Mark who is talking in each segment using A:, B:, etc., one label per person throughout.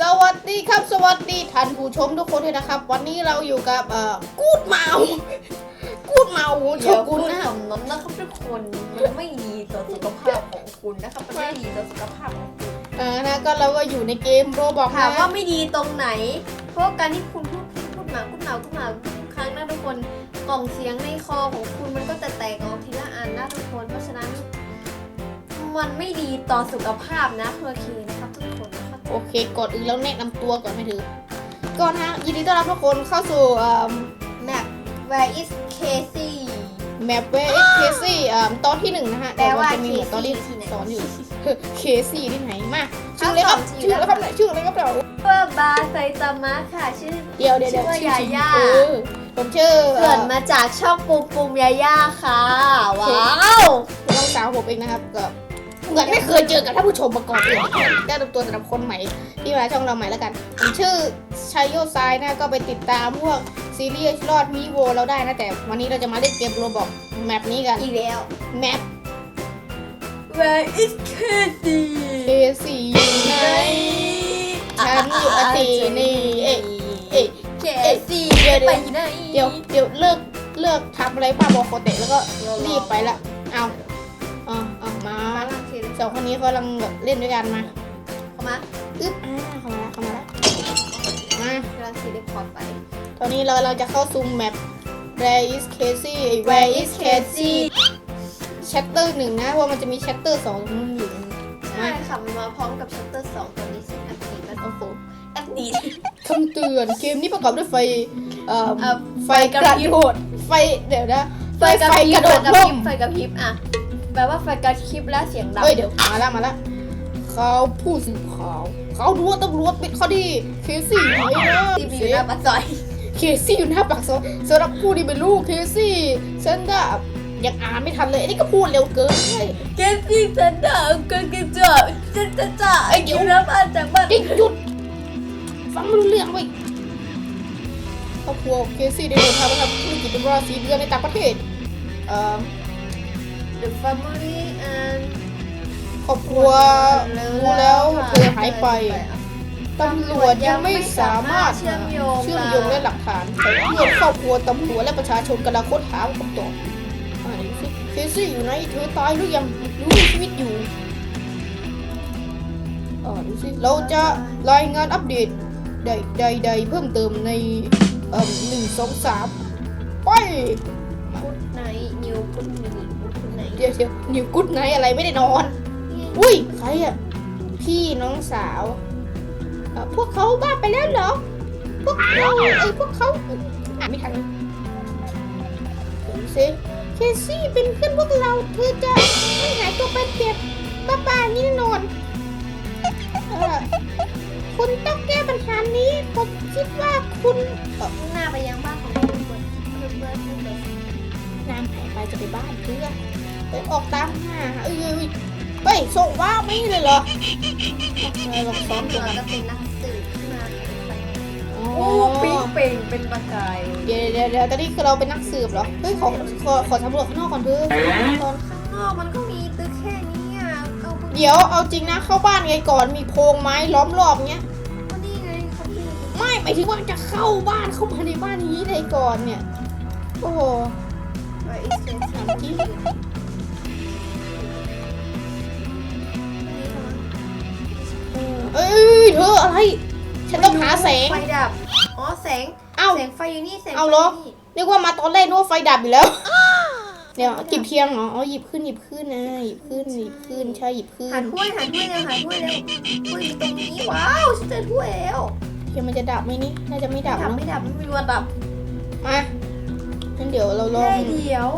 A: สวัสดีครับ สวัสดีท่านผู้ชมทุกคนด้วยนะครับ วันนี้เราอยู่กับเอ่อกูดเมา กูดเมาโช
B: เดี๋ยว
A: กุ
B: คุ
A: น
B: ณ
A: นะ
B: คำนั้นนะครับทุกคนมันไม่ดีต่อสุขภาพของคุณนะครับมันไม่ดีต่อสุขภาพของคุณ
A: เออนะก็เราก็อยู่ในเกมโรบอก
B: ถามว่า
A: นะ
B: ไม่ดีตรงไหน เพราะการที่คุณพูดพูดมาพูดมาพูดมาทุกครั้งนะทุกคนกล่องเสียงในคอของคุณมันก็จะแตกออกทีละอันนะทุกคน เพราะฉะนั้น มันไม่ดีต่อสุขภาพนะโอเคน
A: เคก่อนอื่นเราแนะนำตัวก่อนไม่ถือก่อนนะยินดีต้อนรับทุกคนเข้าสู่เอ่อ
B: แมป Where is Casey
A: แมปเวสเคซี่เอ่อตอนที่หนึ่งนะฮะ
B: แปลว่า
A: เดี๋ยมันจะมีเหมือนตอนที่
B: Casey ที่ไหน
A: สอนอยู่เคซี่ที่ไหนมาชื่ออะไรครับ
B: เอาสอนชื่
A: ชื่อ
B: อ
A: อะไรครับไหนชื่ออะไรครับเรา
B: เพื่อบาไซตามะค่ะชื่อ
A: เดี๋ยวเดี๋ยวเดี๋ยว
B: ชื่อว่า
A: ชื่อจริง
B: ยาย่า
A: เออผมชื่อ
B: เกิดมาจากช่องปูมปูมยาย่าค่ะ ว้าว
A: น้องสาวผมเองนะครับก็ เหมือนไม่เคยเจอกับท่านผู้ชมมาก่อนเลยได้รับตัวสำหรับคนใหม่ที่มาช่องเราใหม่แล้วกันผมชื่อชัยโยซายนะก็ไปติดตามพวกซีรีส์รอดมีโวเราได้นะแต่วันนี้เราจะมาเล่นเกมโรบอกแมปนี้กัน
B: อีกแล้ว
A: แมป
B: Where is Casey
A: เคซี่อยู่ไหนฉันอยู่อาทิตย์นี้เอ๊ะเอ๊ะ
B: Casey
A: เดี๋ยวเดี๋ยว
B: ไปไหน
A: เดี๋ยวเดี๋ยวเลิกเลิกทำอะไรป้าบอกโคเตะแล้วก็รีบไปละเอาเอาเอามา
B: มาลังเคเลย
A: สองคนนี้กำลังแบบเล่นด้วยกันมา
B: เข้ามา
A: อึ๊บอ่าเข้ามาแล้วเข้ามาแล้วมา
B: ลังเคเลยพอร์ตไป
A: ตอนนี้เราเราจะเข้าซูมแมป Where is Casey Where is Casey Chapter หนึ่งนะว่ามันจะมี Chapter สองอยู่
B: ใช่ค่ะ มันมาพร้อมกับชัตเตอร์สองตัวนี้ซึ่งแอปดีมัน
A: โอ้โห
B: แอปดี
A: คำเตือนเกมนี้ประกอบด้วยไฟเอ่อ
B: เอ่อ
A: ไฟกระโดดไฟเดี๋ยวนะไฟ
B: ไฟกระ
A: ไฟ
B: พริ
A: ก
B: บ
A: ระโดด
B: ไฟกระพ
A: ร่
B: ริ
A: ม
B: บไฟกระพริบอะ แปลว่าไฟกระพริบแล้วเสียงดัง
A: เอ้ยเดี๋ยวมาแล้วมาแล้วเขาผู้สื่อข่าวเขารู้ว่าตำรวจปิดคดีเคซี่ไหนนะ
B: ทีวีอยู่หน้าปากซอย
A: เคซี่อยู่หน้าปากซอยสำหรับผู้ที่เป็นลูกเคซี่ฉันก็ยังอ่านไม่ทันเลยอันนี้ก็พูดเร็วเกินเฮ้ย
B: เกมจริงฉันด่ากันกันจ้ะฉันจะจ่า
A: ไอ้เดี๋ยว
B: รับอาจากบ้าน
A: เด็กหยุดฟังไม่รู้เรื่องเว้ยครอบครัวเคซี่ได้เดินทางไปทำธุรกิจเป็นเวลาสี่เดือนในต่างประเทศเอ่อ
B: เดอะแฟมิลี่แอน
A: ครอบครัวรู้แล้วเธอหายไป ตำรวจยังไม่สามารถ
B: เชื่อมโยง
A: เชื่อมโยงและหลักฐานของเพื่อนครอบครัวตำรวจและประชาชนกำลังค้นหาคำตอบอ่าดูสิเคซี่อยู่ไหนเธอตายหรือยังหรือมีชีวิตอยู่อ่าดูสิเราจะรายงานอัปเดตใดใดใดเพิ่มเติมในเอ่อหนึ่งสองสามไป
B: กุดไนนิวกุดมินิกุดไน
A: เดี๋ยวเดี๋ยวนิวกุ๊ดไนท์อะไรไม่ได้นอน อุ้ยใครอะพี่น้องสาวเอ่อพวกเขาบ้าไปแล้วเหรอ พวกเราเอ้ยพวกเขาอ่านไม่ทันดูสิเคซี่เป็นเพื่อนพวกเรา เธอจะไม่หายตัวไปเก็บบ้าๆนี่แน่นอนเอ่อคุณต้องแก้ปัญหานี้ ผมคิดว่าคุณเอ่อ
B: มุ่งหน้าไปยังบ้านของคุณเบิร์ดเบิร์ดเบิร์ดเบิร์ด
A: น้ำหายไปจะไปบ้านเพื่อน ไปออกตามหาเอ้ยเอ้ยเอ้ยเฮ้ยส่งว้าวไม่เลยเหรอเออลองซ้อมดู
B: เราก็เป็นนักสืบขึ้นมาไป
A: อ๋อ
B: โอ้ปิ๊งเป่งเป็นประกาย
A: เดี๋ยวเดี๋ยวเดี๋ยวตอนนี้คือเราเป็นนักสืบเหรอ เฮ้ยขอขอขอสำรวจข้างนอกก่อนเถอะก่อน
B: ข้างนอกมันก็มีตึกแค่นี้อะเอาไป
A: เดี๋ยวเอาจริงนะเข้าบ้านไงก่อนมีโพรงไม้ล้อมรอบเงี้ย
B: ก็นี่ไงเขามี
A: ไม่หมายถึงว่าจะเข้าบ้านเข้ามาในบ้านนี้เลยก่อนเนี่ยโอ้โห
B: ไว้อี
A: ออะไร ฉันต้องหาแสง
B: ไฟดับ อ๋อ แสง
A: เอ้า
B: แสงไฟอยู่นี่แสงไฟ
A: เอาเหรอ
B: นี่
A: นึกว่ามาตอนแรกนึกว่าไฟดับอยู่แล้ว เดี๋ยวหยิบเทียงเหรอ อ๋อหยิบขึ้นหยิบขึ้นนะหยิบขึ้นหยิบขึ้นใช่หยิบขึ้น
B: หาถ้วยหาถ้วยเร็วหาถ้วยเร็วถ้วยอยู่ตรงนี้ว้าวฉันเจอถ้วยแล้ว
A: เทียงมันจะดับไหมนี่ น่าจะไม่ดับ
B: ดับ
A: เนาะ
B: ไม่ดับไม่มีวันดับ
A: มางั้นเดี๋ยวเราลอง
B: เฮ้ยเดี๋ยว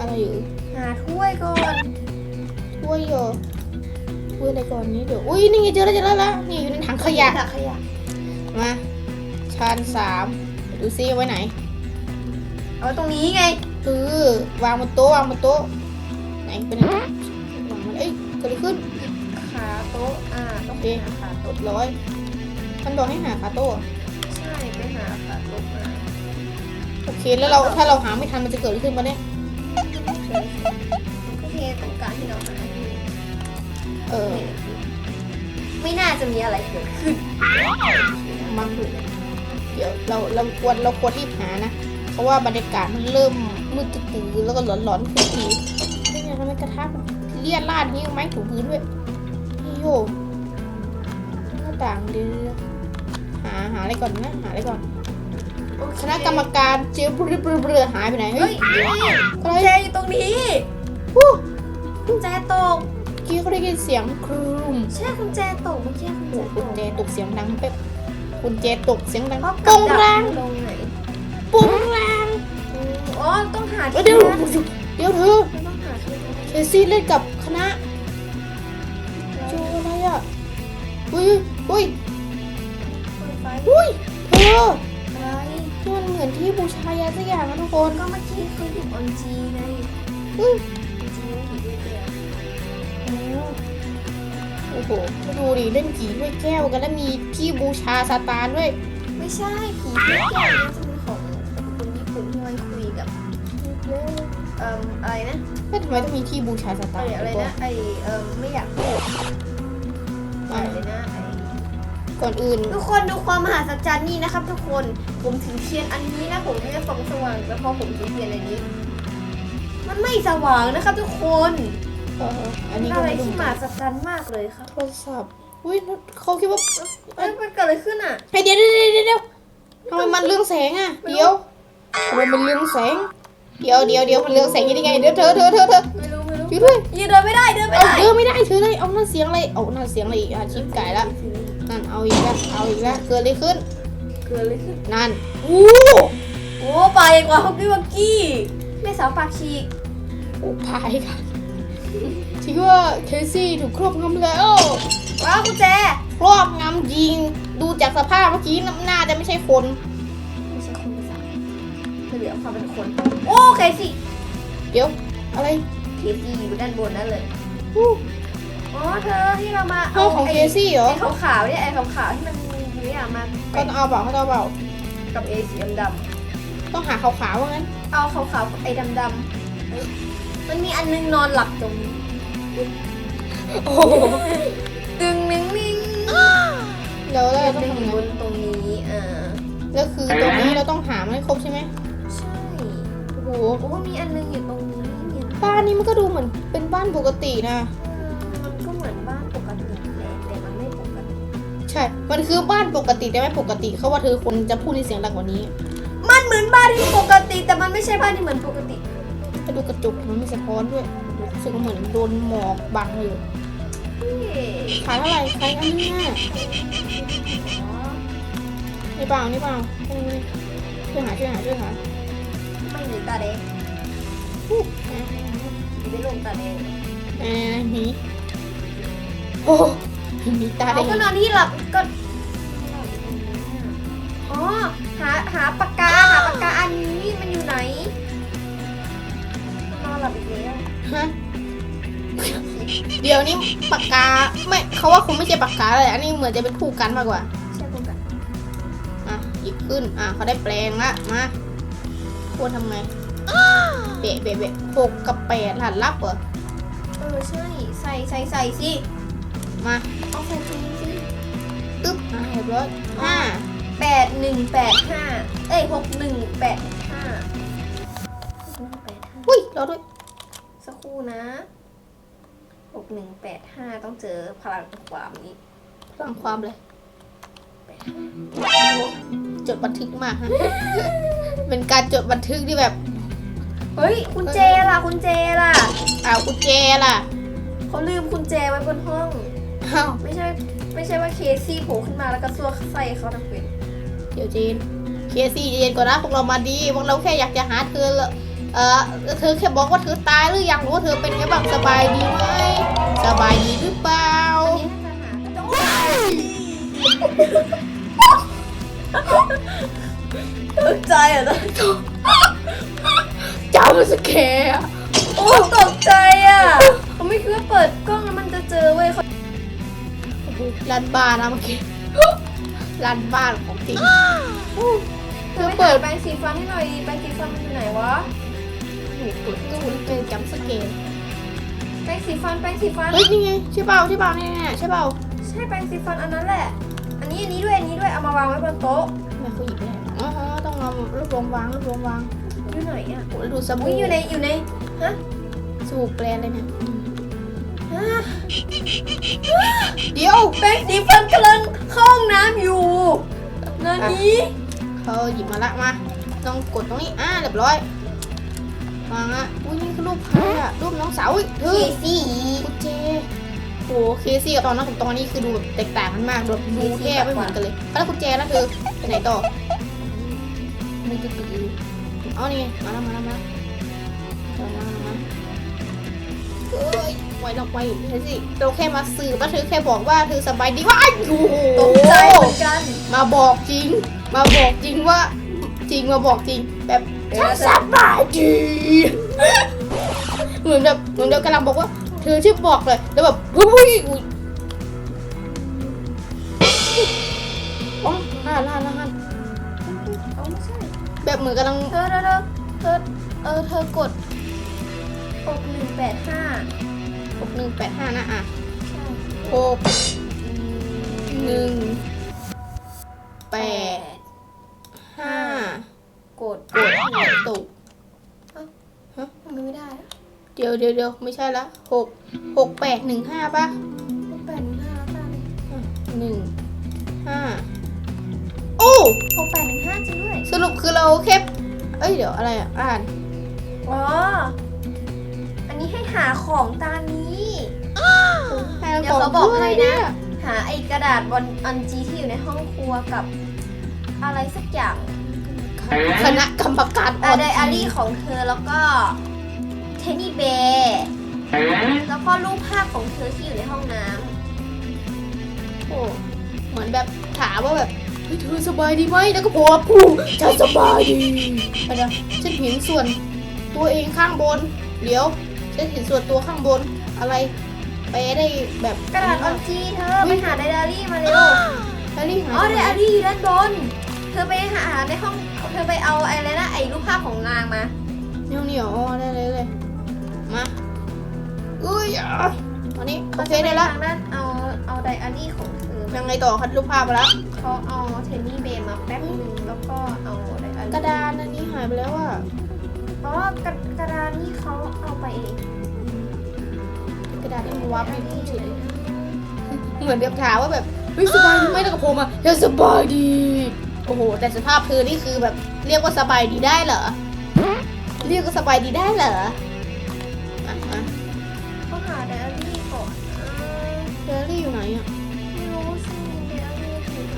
A: อะไรอยู่
B: หาถ้วยก่อน
A: ถ้วยเหรอถ้วยอะไรก่อนนี้เดี๋ยว อุ้ยนี่ไงเจอแล้วเจอแล้วละนี่อยู่ในถัง ขยะ
B: ถังขยะ
A: มาชานสามดูซิเอาไว้ไหน
B: เอาไว้ตรงนี้ไง
A: เออวางบนโต๊ะวางบนโต๊ะไหนเป็นไหนวางมันเอ้ยเกิดอะไรขึ้น
B: ขาโต๊ะ อ่า ต้องไปหาขา
A: เรี
B: โต๊ะ
A: ยบร้อยมันบอกให้หาคาโต๊ะ
B: ใช่ ไปหาขาโต๊ะมา
A: โอเคแล้วเราถ้าเราหาไม่ทันมันจะเกิดอะไรขึ้นปะเนี่ย
B: มันก็เทตรงกลางที่เราหาอยู่
A: เออ
B: เนี่ย ไม่น่าจะมีอะไรเกิดขึ้น
A: มังดูเดี๋ยวเราเราควรเราควรรีบหานะ เพราะว่าบรรยากาศมันเริ่มมืดตื้อๆแล้วก็หลอนๆขึ้นทีนี่ไงทำไมกระทะมันเลี่ยนลาดนี่ไม้ถูพื้นด้วยนี่โยหน้าต่างเดือหาหาอะไรก่อนนะหาอะไรก่อนคณะกรรมการเจี๊ยบเรือเรือหายไปไหน
B: เฮ้
A: เฮ้
B: ย
A: ย
B: นี่
A: อะไร
B: กุญแจอยู่ตรงนี้
A: ฮู้
B: กุญแจตก
A: เมื่อกี้เขาได้ยินเสียงครูม
B: ใช่กุญแจตกเมื่อกี้กุญแจ
A: โอ้
B: ต
A: กุญ
B: ก
A: แจตกเสียงดังเป๊ะกุญแจตกเสียงดัง
B: เพราะ
A: ป
B: กับ
A: ง
B: ดัก
A: แรง
B: ลงไหน
A: ปงแรง
B: อืมอ๋อต้องหา
A: เอ้
B: ที่
A: ยเดี๋ยว
B: นะ
A: เดี๋ยวเธอ
B: ต้องหาที่นะ
A: เคซี่เล่นกับคณะเจออะไรอะอุ้ยอุ้ย
B: เปิดไฟ
A: อุ้ยเธอ
B: อะไร
A: นี่มันเหมือนที่บูชายาสักอย่างนะทุกคน
B: ก็เมื่อกี้คือหยิบออนจีไง
A: อุ้ย
B: ออนจีไม่หยิบด้วยเดีย ว
A: โอ้โหดูดิเล่นผีด้วยแก้วกันแล้วมีที่บูชาซาตานด้วย
B: ไม่ใช่ผีเสื้อแก้วน่าจะเป็นของคนญี่ปุ่นที่ไว้คุยกับเอ่ออะไรนะ
A: แล้วทำไมต้องมีที่บูชาซา
B: ไอ
A: ตาน
B: อะไรนะไอเอ่อไม่อยากพูด
A: อะ
B: อะไรนะไอ
A: ก่อนอื่น
B: ทุกคนดูความมหัศจรรย์นี่นะครับ ทุกคนผมถือเทียนอันนี้นะผมไม่ได้ส่องสว่างแต่พอผมถือเทียนอันนี้ มันไม่สว่างนะครับ ทุกคน
A: เอออัน
B: เป็
A: นี้
B: น
A: ก็
B: อะไร
A: ไม่รู้
B: ที่มหัศจรรย์มากเลยครับ
A: โทรศัพท์อุ้ยเขาคิดว่า
B: เอ้ยมันเกิดอะไรขึ้นอะ
A: เฮ้ยเดี๋ยวเดี๋ยวเดี๋ยวเดี๋ยวทำไมมันเรืองแสงอะ เดี๋ยวทำไมมันเรืองแสง เดี๋ยวเดี๋ยวเดี๋ยวมันเรืองแสงยังไงเดี๋ยวเธอเธอเธอเธอ
B: ไม่รู้ไม่รู้
A: ช่วยด้วย
B: ยืนเดินไม่ได้เดินไม่
A: เอา
B: ได้
A: เดินไม่ได้เธอเลยเอาหน้าเสียงอะไรเอาหน้าเสียงอะไรอีกอะชิปไก่ละนั่นเอาอีกแล้วเอาอีกแล้วเกิดอะไรขึ้น
B: เกิดอะไรขึ้น
A: นั่นอู้
B: โอ้ไปกว่าฮอกกี้วักกี้แม่สาวปากฉีก
A: โอ้พายค่ะ ที่ว่าเคซี่ถูกครอบงำแล้ว
B: ว้าวกุญแจ
A: ครอบงำยิง ดูจากสภาพเมื่อกี้น่าจะไม่ใช่คน
B: ไม่ใช่คนไม่สาวไม่เหลือความเป็นคน โอ้เคซี่
A: เดี๋ยว อะไร
B: เคซี่อยู่ด้านบนนั่นเลย
A: อู้
B: อ๋อเธอที่เรามา
A: ห้องของเคซี่เหรอ
B: ไอ้ขาวๆเนี่ยไอ้ขาวๆที่มันมีเนี่ยมา
A: ก็ต้องเอาเปล่าเขาจะเอาเปล่า
B: กับเอสีดำ
A: ต้องหาขาวๆว่างั้น
B: ๆเอาขาวๆกับไอ้ดำๆเฮ้ย มันมีอันนึงนอนหลับตรงนี้
A: โอ้โห
B: ตึงนิ่งนิ่ง
A: แล้วเราต้อง
B: ตึง
A: ทำ
B: อยู่
A: ไง
B: บนตรงนี้อ่า
A: แล้วคือตรงนี้เราต้องหามันให้ครบใช่ไหม
B: ใช่
A: โอ้โห
B: โอ้มีอันนึงอยู่ตรงนี้มีอัน
A: บ้านนี้มันก็ดูเหมือนเป็นบ้านปกตินะ
B: มันก็เหมือนบ้านปกติแหละแต่มันไม่ปกติ
A: ใช่ มันคือบ้านปกติแต่ไม่ปกติเขาว่าเธอควรจะพูดในเสียงดังกว่านี้
B: มันเหมือนบ้านที่ปกติ แต่มันไม่ใช่บ้านที่เหมือนปกติ
A: ถ้าดูกระจกมันไม่สะท้อนด้วยรู้สึกว่าเหมือนโดนหมอกบังอยู่
B: เฮ้ย
A: ขายเท่าไหร่ขายอันนี้น่ะนี่เปล่านี่เปล่าอันนี้ช่วยหาช่วยหาช่วยหา
B: ไม่มีตาแดง
A: อู้อะ
B: ไม่ลงตาแดง
A: อ่าหนีโอ้มีตาแด
B: เขา
A: ง
B: ก็นอนที่หลับก็อ๋อหาหาปากกาหาปากกาอันนี้มันอยู่ไหนนอน หลับอีกแล้ว
A: ฮะเดี๋ยวนี้ปากกาไม่เขาว่าคงไม่ใช่ปากกาเลยอันนี้เหมือนจะเป็นคู่กันมากกว่า
B: ใช่ปะกัน
A: อะหยิบขึ้นอะเขาได้แปลงละมาควรทำไงเบะเบะเบะหกกับแปดหลานรับเหรอ
B: เออใช่ใส่ใส่ใส่สิ
A: มา
B: เอาใส่ตรงนี้สิ
A: ตึ๊บอะเรียบร้อยห้า
B: แปดหนึ่งแปดห้าเอ้ยหกหนึ่งแปดห้าหกหนึ่งแปดห้า
A: อุ้ยเราด้วย
B: สักครู่นะหกหนึ่งแปดห้าต้องเจอพลังความนี้
A: ฟังความเลย
B: แปดห้า
A: จดบันทึกมากฮะ เป็นการจดบันทึกที่แบบ
B: เฮ้ย คุณเจล่ะ คุณเจล่ะ
A: อ้าวกุญแจล่ะ
B: เขาลืมคุณเจไว้บนห้อง
A: อ้าว
B: ไม่ใช่ไม่ใช่ว่าเคซี่โผล่ขึ้นมาแล้วก็ซัวใส่เขาทั้งเป็น
A: เดี๋ยวเจนเคซี่เจนก่อนนะพวกเรามาดีพวกเราแค่อยากจะหาเธอละ เออเธอแค่บอกว่าเธอตายหรือยังหรือว่าเธอเป็นไงบ้างสบายดีไหมสบายดีหรือเปล่า
B: อันนี้น่าจะหากระจกตกใจอะนะ
A: จามันสแกร์
B: โอ้ตกใจอะเขาไม่คิดว่าเปิดกล้องแล้วมันจะเจอเว้ยเขา
A: ร้านบ้านนะเมื่อกี้ร้านบ้านของจริง
B: เธอไปเปิดแปรงสีฟันให้หน่อยดิแปรงสีฟันมันอยู่ไหนวะ
A: หนูเปิดตู้เป็นจำสเกล
B: แปรงสีฟันแปรงสีฟัน
A: เฮ้ยนี่ไงใช่เปล่าใช่เปล่าเนี่ยเนี่ยใช่เปล่า
B: ใช่แปรงสีฟันอันนั้นแหละ อันนี้อันนี้ด้วยอันนี้ด้วยเอามาวางไว้บนโต๊ะ
A: ทำไมเขาหยิบไม่ได้อ๋อต้องเอารวบรวมวางรวบรวมวาง
B: อยู่ไหนอะ
A: โอ้ยดูส
B: อุ้
A: บู่
B: ยอยู่ในอยู่ในฮะ
A: สบู่แปรนเลยเนี่ยอืม
B: ฮะ
A: เดี๋ยว
B: แปรงสีฟันกำลังเข้าห้องน้ำอยู่นานี้
A: เขาหยิบมาละมาต้องกดตรงนี้อ่าเรียบร้อย วางอะอุ้ยนี่คือรูปใครอะรูปน้องสาวอุ้ยเธ
B: เค
A: อ
B: ซี่
A: กุญแจโอ้เคซี่กับตอนนั้นกับตอนนี้คือดูแบบแตกต่างกันมากดูดูแทบไม่เหมือนกันเลยแล้วกุญแจแล้วคือไปไหนต่อไม่ตึกตึกเอานี่ไงมาแล้วมาแล้วมาแล้วมาแล้วมาแล้วเอ้ยไว้เราไปเฮ้ยสิเราแค่มาสื่อว่าเธอแค่บอกว่าเธอสบายดีว่าโอ้โห
B: ตกใจเหมือนกัน
A: มาบอกจริง มาบอกจริงว่า จริงมาบอกจริงแบบ ฉันสบายดีเหมือนแบบเหมือนเดียวกำลังบอกว่า เธอชื่อบอกเลยแล้วแบบเฮ้ยอุ้ยอ๋อล่าล่าล่าล่า
B: เอาไม่ใช่
A: แบบเหมือนกำลัง
B: เธอเธอเธอเธอเออเธอกดหกหนึ่งแปดห้า
A: หกหนึ่งแปดห้านะอะ
B: ใช่
A: หกหนึ่งแปดห้าก
B: ด
A: กดหัวตุก
B: ทำไมไม่ได้อะ
A: เดี๋ยวเดี๋ยวเดี๋ยวไม่ใช่ละหกหกแปดหนึ่งห้าป่ะ
B: หกแปดหนึ่งห้าแล้วกัน
A: หนึ่งห้าโอ้
B: หกแปดหนึ่งห้าจริงด้วย
A: สรุปคือเราแค่เอ้ยเดี๋ยวอะไรอะอ่าน
B: อ๋อ อันนี้ให้หาของตามนี้
A: ให้
B: เดี๋ยวเขาบอกให้นะ
A: เพื่
B: หาไอ้กระดาษบอลอันจีที่อยู่ในห้องครัวกับ อะไรสักอย่าง
A: คณะกรรมการ
B: อะไดอารี่ของเธอแล้วก็เทนนี่เบร์แล้วก็รูปภาพของเธอที่อยู่ในห้องน้
A: โอ้เหมือนแบบถามว่าแบบเฮ้ยเธอสบายดีไหมแล้วก็บอกว่าพูฉันสบายดีเดี๋ยวฉันเห็นส่วนตัวเองข้างบน เดี๋ยวฉันเห็นส่วนตัวข้างบนอะไรไปได้แบบำ
B: กระดาษออนจีเธอไปหาไดอารี่มาเร็ว
A: แฮร์รี่หาย
B: อ๋อ
A: ไป
B: ได
A: ไหน
B: อารี่อยู่ด้านบน เธอไปหาในห้อง เธอไปเอาอะไรนะไอ้รูปภาพของนางมา
A: เหนียวเหนียวอ๋อได้เลยเลย มาอุ้ยอะตอนนี้โอเคได้ละ
B: ทางด้านเอาเอาไดอารี่ของเธอ
A: ยังไงต่อคัดรูปภาพมาแล้ว
B: เขาเอาเทนนี่เบย์มาแป๊บนึงแล้วก็เอาไดอารี่
A: กระดานอันนี้หายไปแล้วอะ
B: เพราะว่ากระกระดานนี่เขาเอาไปเอง
A: กระดานที่มันวับไม่พูดถึงเหมือนแบบถามว่าแบบเฮ้ยสบายดีไหมแล้วก็โผล่มายังสบายดีโอ้โห แต่สภาพเธอนี่คือแบบเรียกว่าสบายดีได้เหรอ เรียกว่าสบายดีได้เหรออะอะ
B: เขาหาไดอารี่ก่อนนะ
A: เดลี่อยู่ไหนอะ
B: ไม่รู้สิไดอารี่อยู่ไหน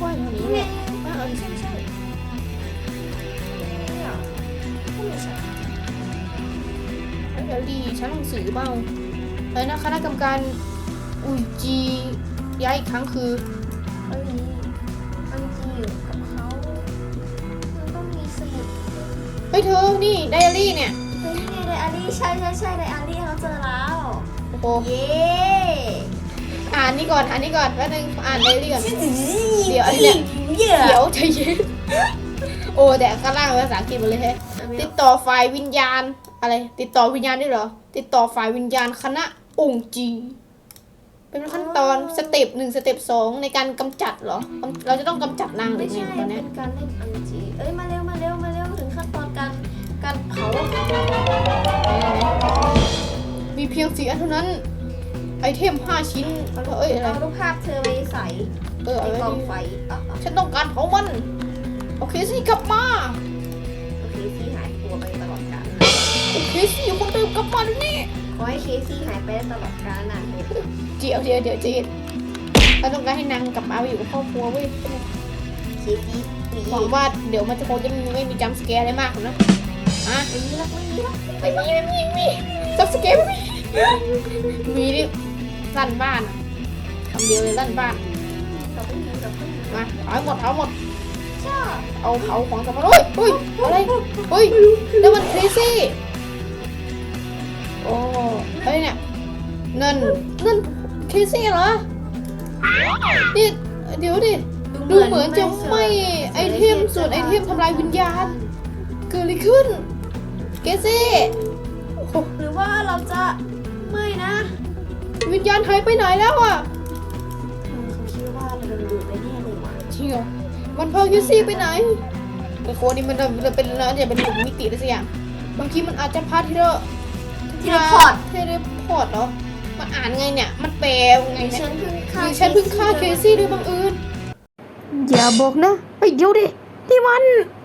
A: ว่ายแถวนี้
B: นี่
A: แห
B: ไง
A: ละอะเออ
B: ใช่ใช่เนี่ยก็ไม่ใช่
A: เดลี่ชั้นหนังสือเปล่าเลยนะคณะกรรมการ อุยจีย้ายอีกครั้งคือ
B: เอ้ยอันจีอยู่กับเขามันต้องมีสมุด
A: เฮ้ยเธอนี่ไดอารี่เนี่ย
B: เฮ้ยนี่ไงไดอารี่ใช่ใช่ใช่ไดอารี่เขาเจอแล้ว
A: โอ้โห
B: เย้
A: อ่านนี่ก่อนอ่านนี่ก่อนแป๊บนึงอ่านไดอารี่ก่อน เดี๋ยวอันเนี้ย
B: เดี๋
A: เดี๋ยวใจเย็นโอ้แต่ข้างล่างเป็นภาษาอังกฤษหมดเลยแฮะติดต่อฝ่ายวิญญาณอะไร ติดต่อวิญญาณได้วยเหรอ ติดต่อฝ่ายวิญญาณคณะองค์จี เป็นขั้นตอนสเต็ปหนึ่งสเต็ปสองในการกำจัดเหรอกำเราจะต้องกำจัดนางหรื
B: ไม่
A: อไง
B: ใช่
A: ตอน
B: เป็
A: เนี้ย
B: นการเล่นอันจีเอ้ยมาเร็วมาเร็วมาเร็วถึงขั้นตอนการการเผา
A: มีเพียงสี่อันเท่านั้น ไอเทมห้าชิ้นเอ้ยอะไร
B: เอารูปภาพเธอไปใส่
A: เออเอา
B: ใน
A: ไว้
B: กอง
A: ดิ
B: ไฟอะอะ
A: ฉันต้องการเผามันโอเคสิกลับมา
B: โอเคซี่หายตัวไปตลอดกาล
A: โอเคสิคนเดิมกลับมาเดี๋ยวนี้
B: ขอให้เคซี่หายไปได้ตลอดกาลนานเลย
A: เดี๋ยวเดี๋ยวเดี๋ยวจีดเราต้องการให้นางกลับมาอยู่กับครอบครัวเว้ย
B: เคซี่หนี
A: หวังว่าเดี๋ยวมันจะคงจะไม่มีจัมป์สแกร์อะไรมากหรอกนะอะ
B: ไม่มีแล้วไม่มีแล้ว
A: ไม่มีไม่มีไม่มีจัมป์สแกร์ไม่มีมีนี่ลั่นบ้านอะคำเดียวเลยลั่นบ้าน
B: เราไม่มีเราไม่มี
A: มาเอาให้หมดเอาหมด
B: ชอบ
A: เอาเผาของสมบัติเฮ้ยเฮ้ยอะไรเฮ้ยแล้วมันครซี่ โอ้เฮ้ยเนี่ยเงินเงินครซี่เหรอนี่เดี๋ยวดิดูเหมือนจะไม่ไอเทมส่วนไอเทมทำลายวิญญาณ เกิดอะไรขึ้นเกซี่โอ้โห
B: หรือว่าว่าเราจะไม่นะ
A: วิญญาณหายไปไหนแล้วอะ
B: เขาคิดว่าเราโดนดูดไปแน่เลยว่ะ
A: จริงเหรอมันพาคิวซี่ไปไหนไอ้โคนนี้มันจะเป็นแล้วจะเป็นหลุมมิติอะไรสักอย่างบางทีมันอาจจะพาเทเล
B: เทเลพอร์ต
A: เทเลพอร์ตเหรอ มันอ่านไงเนี่ย มันแปลไง
B: ดิ
A: เนี่ย
B: ฉันเพิ่ง
A: ห
B: ฆ่า
A: รือฉันเพิ่งฆ่าเคซี่ด้วยบังเอิญ อย่าบอกนะ ไปเดี๋ยวดิ ที่มัน